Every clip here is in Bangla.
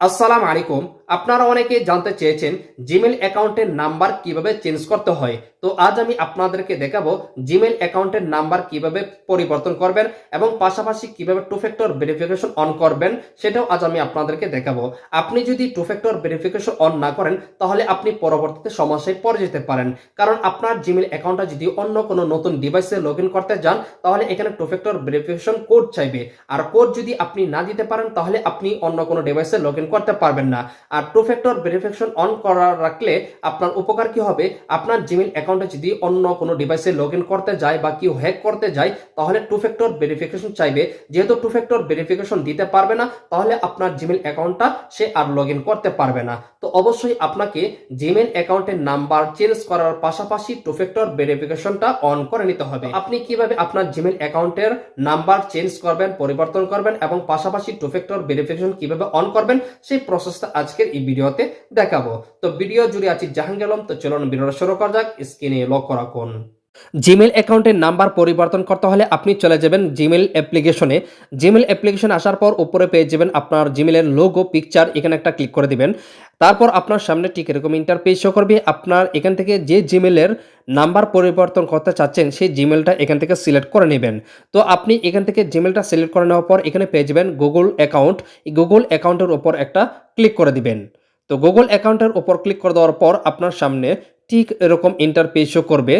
assalamu alaikum আপনারা অনেকে জানতে চেয়েছেন জিমেল অ্যাকাউন্টের নাম্বার কীভাবে চেঞ্জ করতে হয়। তো আজ আমি আপনাদেরকে দেখাবো জিমেল অ্যাকাউন্টের নাম্বার কীভাবে পরিবর্তন করবেন এবং পাশাপাশি কীভাবে টু ফ্যাক্টর ভেরিফিকেশন অন করবেন সেটাও আজ আমি আপনাদেরকে দেখাবো। আপনি যদি টু ফ্যাক্টর ভেরিফিকেশন অন না করেন, তাহলে আপনি পরবর্তীতে সমস্যায় পড়ে যেতে পারেন। কারণ আপনার জিমেল অ্যাকাউন্টটা যদি অন্য কোনো নতুন ডিভাইসে লগ করতে যান, তাহলে এখানে টু ফ্যাক্টর ভেরিফিকেশন কোড চাইবে। আর কোড যদি আপনি না দিতে পারেন, তাহলে আপনি অন্য কোনো ডিভাইসে লগ করতে পারবেন না। টু ফ্যাক্টর ভেরিফিকেশন অন করা রাখলে আপনার উপকার কি হবে? আপনার জিমেল অ্যাকাউন্টে যদি অন্য কোনো ডিভাইসে লগ ইন করতে যায় বা কেউ হ্যাক করতে যায়, তাহলে টু ফ্যাক্টর ভেরিফিকেশন চাইবে। যেহেতু টু ফ্যাক্টর ভেরিফিকেশন দিতে পারবে না, তাহলে আপনার জিমেল অ্যাকাউন্টটা সে আর লগ ইন করতে পারবে না। তো অবশ্যই আপনাকে জিমেল অ্যাকাউন্টের নাম্বার চেঞ্জ করার পাশাপাশি টু ফ্যাক্টর ভেরিফিকেশনটা অন করে নিতে হবে। আপনি কীভাবে আপনার জিমেল অ্যাকাউন্টের নাম্বার চেঞ্জ করবেন, পরিবর্তন করবেন এবং পাশাপাশি টু ফ্যাক্টর ভেরিফিকেশন কীভাবে অন করবেন, সেই প্রসেসটা আজকের এই ভিডিওতে দেখাবো। তো ভিডিও জুড়ে আছি জাহাঙ্গীর আলম, তো চলুন ভিডিওটা শুরু করা যাক। স্ক্রিনে করা রাখুন। জিমেল অ্যাকাউন্টের নাম্বার পরিবর্তন করতে হলে আপনি চলে যাবেন জিমেল অ্যাপ্লিকেশনে জিমেল অ্যাপ্লিকেশন আসার পর উপরে পেয়ে যাবেন আপনার জিমেলের লোগো পিকচার এখানে একটা ক্লিক করে দিবেন। তারপর আপনার সামনে ঠিক এরকম ইন্টারপেজ শো করবে। আপনার এখান থেকে যে জিমেলের নাম্বার পরিবর্তন করতে চাচ্ছেন, সেই জিমেলটা এখান থেকে সিলেক্ট করে নেবেন। তো আপনি এখান থেকে জিমেলটা সিলেক্ট করে নেওয়ার পর এখানে পেয়ে যাবেন গুগল অ্যাকাউন্ট গুগল অ্যাকাউন্টের উপর একটা ক্লিক করে দিবেন। তো গুগল অ্যাকাউন্টের উপর ক্লিক করে দেওয়ার পর আপনার সামনে ঠিক এরকম ইন্টারপেজ শো করবে।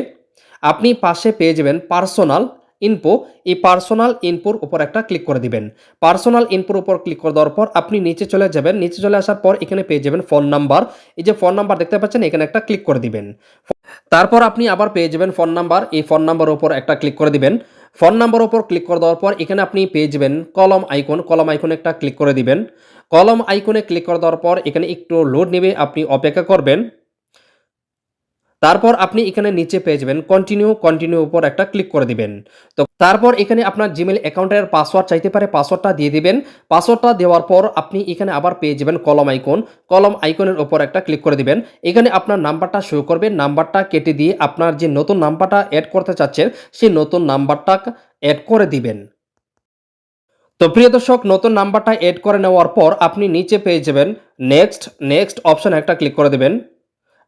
আপনি পাশে পেয়ে যাবেন পার্সোনাল ইনপো। এই পার্সোনাল ইনপোর উপর একটা ক্লিক করে দিবেন। পার্সোনাল ইনপোর উপর ক্লিক করে দেওয়ার পর আপনি নিচে চলে যাবেন। নিচে চলে আসার পর এখানে পেয়ে যাবেন ফোন নাম্বার। এই যে ফোন নাম্বার দেখতে পাচ্ছেন, এখানে একটা ক্লিক করে দিবেন। তারপর আপনি আবার পেয়ে যাবেন ফোন নাম্বার। এই ফোন নাম্বার উপর একটা ক্লিক করে দিবেন। ফোন নাম্বার উপর ক্লিক করে দেওয়ার পর এখানে আপনি পেয়ে যাবেন কলম আইকন। কলম আইকনে একটা ক্লিক করে দিবেন। কলম আইকনে ক্লিক করে দেওয়ার পর এখানে একটু লোড নেবে, আপনি অপেক্ষা করবেন। তারপর আপনি এখানে নিচে পেয়ে যাবেন কন্টিনিউ কন্টিনিউ উপর একটা ক্লিক করে দিবেন। তো তারপর এখানে আপনার জিমেল অ্যাকাউন্টের পাসওয়ার্ড চাইতে পারে পাসওয়ার্ডটা দিয়ে দিবেন। পাসওয়ার্ডটা দেওয়ার পর আপনি এখানে আবার পেয়ে যাবেন কলম আইকন কলম আইকনের উপর একটা ক্লিক করে দিবেন। এখানে আপনার নাম্বারটা শো করবে। নাম্বারটা কেটে দিয়ে আপনার যে নতুন নাম্বারটা অ্যাড করতে চাচ্ছেন, সেই নতুন নাম্বারটা অ্যাড করে দিবেন। তো প্রিয় দর্শক, নতুন নাম্বারটা অ্যাড করে নেওয়ার পর আপনি নিচে পেয়ে যাবেন নেক্সট নেক্সট অপশন একটা ক্লিক করে দেবেন।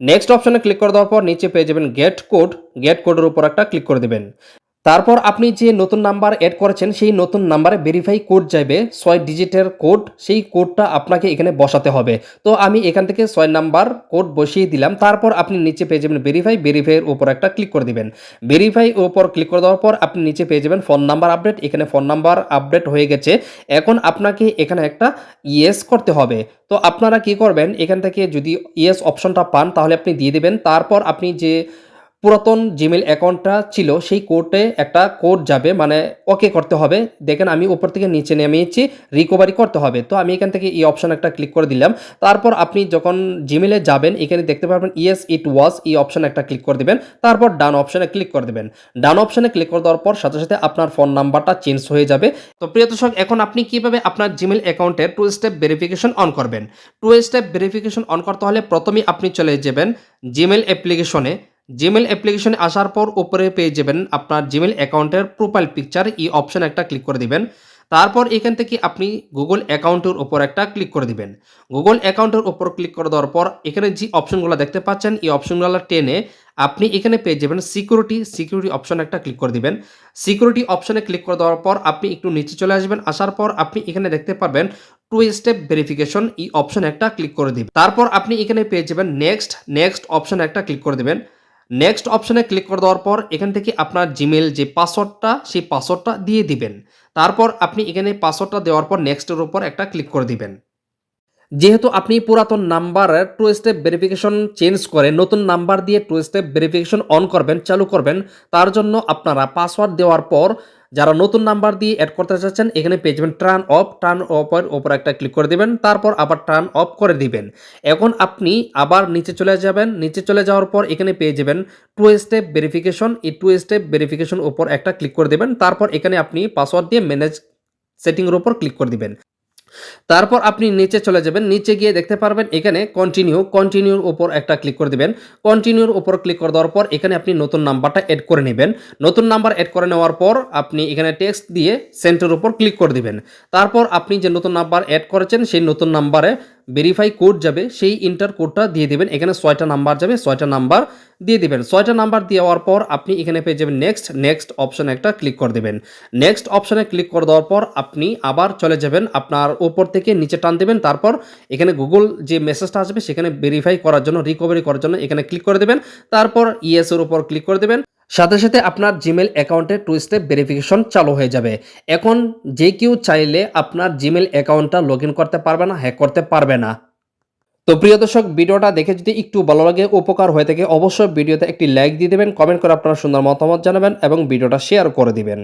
নেক্সট অপশনে ক্লিক করে দেওয়ার পর নিচে পেয়ে যাবেন গেট কোড গেট কোডের উপর একটা ক্লিক করে দেবেন। তারপর আপনি যে নতুন নাম্বার অ্যাড করেছেন, সেই নতুন নাম্বারে ভেরিফাই কোড যাবে ছয় ডিজিটের কোড সেই কোডটা আপনাকে এখানে বসাতে হবে। তো আমি এখান থেকে ছয় নাম্বার কোড বসিয়ে দিলাম। তারপর আপনি নিচে পেয়ে যাবেন ভেরিফাই ভেরিফাইয়ের উপর একটা ক্লিক করে দিবেন। ভেরিফাই উপর ক্লিক করে দেওয়ার পর আপনি নিচে পেয়ে যাবেন ফোন নাম্বার আপডেট এখানে ফোন নাম্বার আপডেট হয়ে গেছে। এখন আপনাকে এখানে একটা ইয়েস করতে হবে। তো আপনারা কি করবেন? এখান থেকে যদি ইয়েস অপশনটা পান, তাহলে আপনি দিয়ে দেবেন। তারপর আপনি যে পুরাতন জিমেল অ্যাকাউন্টটা ছিল, সেই কোডে একটা কোড যাবে মানে ওকে করতে হবে। দেখেন আমি উপর থেকে নিচে নেমেছি রিকভারি করতে হবে। তো আমি এখান থেকে এই অপশান একটা ক্লিক করে দিলাম। তারপর আপনি যখন জিমেলে যাবেন, এখানে দেখতে পারবেন ইয়েস ইট ওয়াজ এই অপশান একটা ক্লিক করে দেবেন। তারপর ডান অপশানে ক্লিক করে দেবেন। ডান অপশানে ক্লিক করে দেওয়ার পর সাথে সাথে আপনার ফোন নাম্বারটা চেঞ্জ হয়ে যাবে। তো প্রিয় দর্শক, এখন আপনি কীভাবে আপনার জিমেল অ্যাকাউন্টে টু স্টেপ ভেরিফিকেশন অন করবেন? টু স্টেপ ভেরিফিকেশন অন করতে হলে প্রথমেই আপনি চলে যাবেন জিমেল অ্যাপ্লিকেশনে। জিমেল অ্যাপ্লিকেশনে আসার পর উপরে পেয়ে যাবেন আপনার জিমেল অ্যাকাউন্টের প্রোফাইল পিকচার এই অপশন একটা ক্লিক করে দিবেন। তারপর এখান থেকে আপনি গুগল অ্যাকাউন্টের উপর একটা ক্লিক করে দিবেন। গুগল অ্যাকাউন্টের উপর ক্লিক করে দেওয়ার পর এখানে যে অপশনগুলো দেখতে পাচ্ছেন, এই অপশনগুলো টেনে আপনি এখানে পেয়ে যাবেন সিকিউরিটি সিকিউরিটি অপশন একটা ক্লিক করে দিবেন। সিকিউরিটি অপশনে ক্লিক করে দেওয়ার পর আপনি একটু নিচে চলে আসবেন। আসার পর আপনি এখানে দেখতে পারবেন টু স্টেপ ভেরিফিকেশন এই অপশন একটা ক্লিক করে দিবেন। তারপর আপনি এখানে পেয়ে যাবেন নেক্সট নেক্সট অপশন একটা ক্লিক করে দেবেন। নেক্সট অপশানে ক্লিক করে দেওয়ার পর এখান থেকে আপনার জিমেল যে পাসওয়ার্ডটা সেই পাসওয়ার্ডটা দিয়ে দিবেন। তারপর আপনি এখানে পাসওয়ার্ডটা দেওয়ার পর নেক্সটের উপর একটা ক্লিক করে দিবেন। যেহেতু আপনি পুরাতন নাম্বারের টু স্টেপ ভেরিফিকেশন চেঞ্জ করে নতুন নাম্বার দিয়ে টু স্টেপ ভেরিফিকেশন অন করবেন, চালু করবেন, তার জন্য আপনারা পাসওয়ার্ড দেওয়ার পর যারা নতুন নাম্বার দিয়ে অ্যাড করতে চাচ্ছেন, এখানে পেয়ে যাবেন টার্ন অফ টার্ন অফের ওপর একটা ক্লিক করে দিবেন, তারপর আবার টার্ন অফ করে দিবেন। এখন আপনি আবার নিচে চলে যাবেন, নিচে চলে যাওয়ার পর এখানে পেয়ে যাবেন টু স্টেপ ভেরিফিকেশন এই টু স্টেপ ভেরিফিকেশন ওপর একটা ক্লিক করে দেবেন, তারপর এখানে আপনি পাসওয়ার্ড দিয়ে ম্যানেজ সেটিংয়ের ওপর ক্লিক করে দিবেন। তারপর আপনি নিচে চলে যাবেন, নিচে গিয়ে দেখতে পারবেন এখানে কন্টিনিউ কন্টিনিউর ওপর একটা ক্লিক করে দেবেন। কন্টিনিউর ওপর ক্লিক করে দেওয়ার পর এখানে আপনি নতুন নাম্বারটা অ্যাড করে নেবেন। নতুন নাম্বার অ্যাড করে নেওয়ার পর আপনি এখানে টেক্সট দিয়ে সেন্টার উপর ক্লিক করে দেবেন। তারপর আপনি যে নতুন নাম্বার অ্যাড করেছেন, সেই নতুন নাম্বারে ভেরিফাই কোড যাবে, সেই ইন্টার কোডটা দিয়ে দেবেন। এখানে ছয়টা নাম্বার যাবে, ছয়টা নাম্বার দিয়ে দেবেন। ছয়টা নাম্বার দেওয়ার পর আপনি এখানে পেয়ে যাবেন নেক্সট নেক্সট অপশনে একটা ক্লিক করে দেবেন। নেক্সট অপশনে ক্লিক করে দেওয়ার পর আপনি আবার চলে যাবেন, আপনার ওপর থেকে নিচে টান দেবেন, তারপর এখানে গুগল যে মেসেজটা আসবে, সেখানে ভেরিফাই করার জন্য রিকভারি করার জন্য এখানে ক্লিক করে দেবেন। তারপর ইএস এর উপর ক্লিক করে দেবেন। সাথে সাথে আপনার জিমেল অ্যাকাউন্টে টু স্টেপ ভেরিফিকেশন চালু হয়ে যাবে। এখন যে কেউ চাইলে আপনার জিমেল অ্যাকাউন্টটা লগ করতে পারবে না হ্যাক করতে পারবে না। তো প্রিয় দর্শক, ভিডিওটা দেখে যদি একটু ভালো লাগে, উপকার হয়ে থাকে, অবশ্যই ভিডিওতে একটি লাইক দিয়ে দেবেন কমেন্ট করে আপনার সুন্দর মতামত জানাবেন এবং ভিডিওটা শেয়ার করে দিবেন।